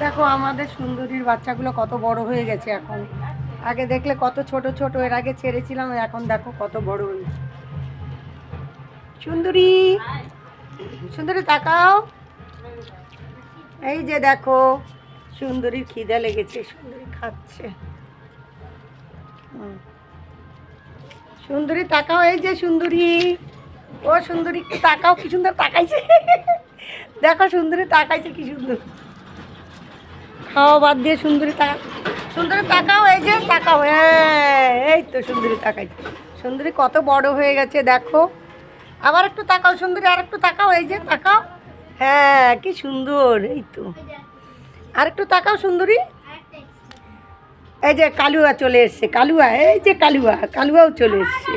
দেখো আমাদের সুন্দরীর বাচ্চাগুলো কত বড় হয়ে গেছে এখন। আগে দেখলে কত ছোট ছোট, এর আগে ছেড়েছিলাম, এখন দেখো কত বড় হয়েছে সুন্দরী সুন্দরী তাকাও। এই যে দেখো, সুন্দরীর খিদে লেগেছে, সুন্দরী খাচ্ছে। সুন্দরী তাকাও, এই যে সুন্দরী। ও সুন্দরী, তাকাও, কি সুন্দর তাকাইছে। দেখো সুন্দরী তাকাইছে, কি সুন্দর। খাওয়া বাদ দিয়ে সুন্দরী তাকা সুন্দরী তাকাও এই যে, তাকাও। হ্যাঁ এই তো সুন্দরী তাকাইছে সুন্দরী কত বড় হয়ে গেছে, দেখো। আবার একটু তাকাও সুন্দরী, আর একটু তাকাও, এই যে, তাকাও। হ্যাঁ কি সুন্দর, এই তো। আর একটু তাকাও সুন্দরী। এই যে, কালুয়া চলে এসছে, কালুয়া, এই যে কালুয়া, কালুয়াও চলে এসছে।